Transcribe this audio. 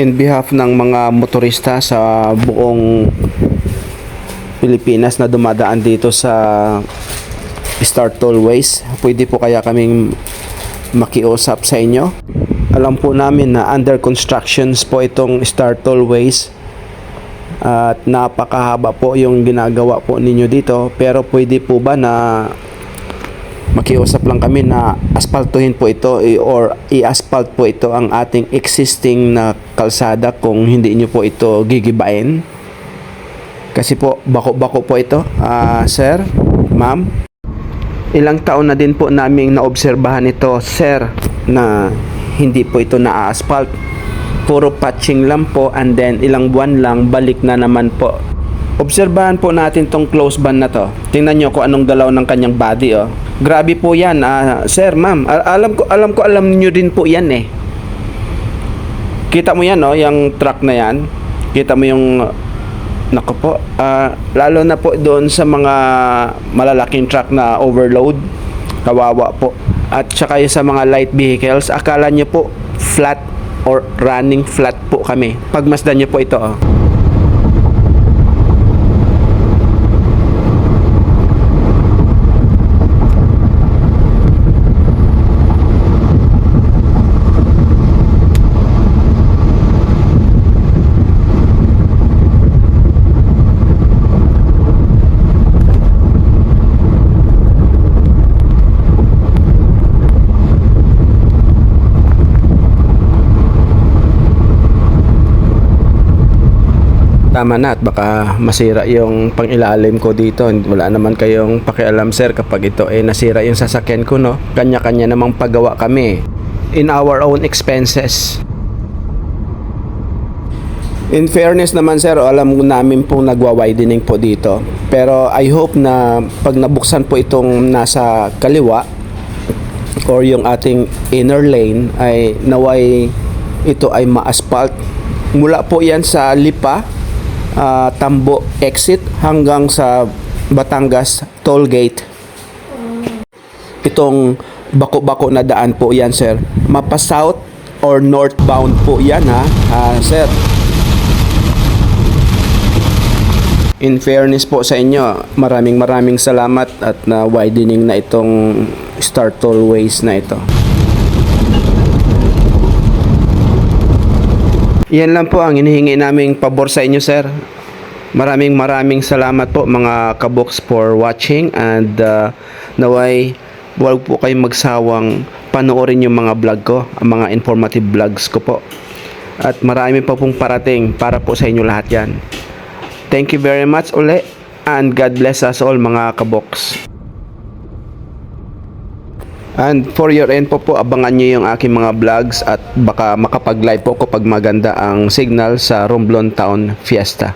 in behalf ng mga motorista sa buong Pilipinas na dumadaan dito sa Star Tollways. Pwede po kaya kaming makiusap sa inyo. Alam po namin na under constructions po itong Star Tollways at napakahaba po yung ginagawa po ninyo dito pero pwede po ba na makiusap lang kami na aspaltuhin po ito i- or i-asphalt po ito ang ating existing na kalsada kung hindi nyo po ito gigibain. Kasi po bako-bako po ito. Ah sir ma'am ilang taon na din po naming naobserbahan ito sir na hindi po ito na-asphalt puro patching lang po and then ilang buwan lang balik na naman po. Obserbahan po natin tong close band na to. Tingnan nyo kung anong galaw ng kanyang body oh grabe po yan ah, sir ma'am al- alam ko alam ko alam niyo din po yan eh kita mo yan oh yung truck na yan kita mo yung Nako po, ah, lalo na po doon sa mga malalaking truck na overload, kawawa po. At saka yung sa mga light vehicles, akala nyo po flat or running flat po kami. Pagmasdan nyo po ito. Oh. Tama na at baka masira yung pangilalim ko dito. Wala naman kayong pakialam sir kapag ito ay nasira yung sasakyan ko no. Kanya-kanya namang paggawa kami in our own expenses. In fairness naman sir, alam namin pong nagwa-widening po dito. Pero I hope na pag nabuksan po itong nasa kaliwa or yung ating inner lane ay naway ito ay ma-asphalt. Mula po yan sa Lipa, ah, Tambo exit hanggang sa Batangas toll gate. Itong bako-bako na daan po yan sir. Mapa south or northbound po yan ha, Ah, sir. In fairness po sa inyo, maraming maraming salamat at na widening na itong Star Tollways na ito. Yan lang po ang hinihingi naming pabor sa inyo, sir. Maraming maraming salamat po mga kabox for watching and uh, naway huwag po kayong magsawang panoorin yung mga vlog ko, ang mga informative vlogs ko po. At marami pa pong parating para po sa inyo lahat yan. Thank you very much uli and God bless us all mga kabox. And for your info po, abangan nyo yung aking mga vlogs at baka makapag-live po kapag maganda ang signal sa Romblon Town Fiesta.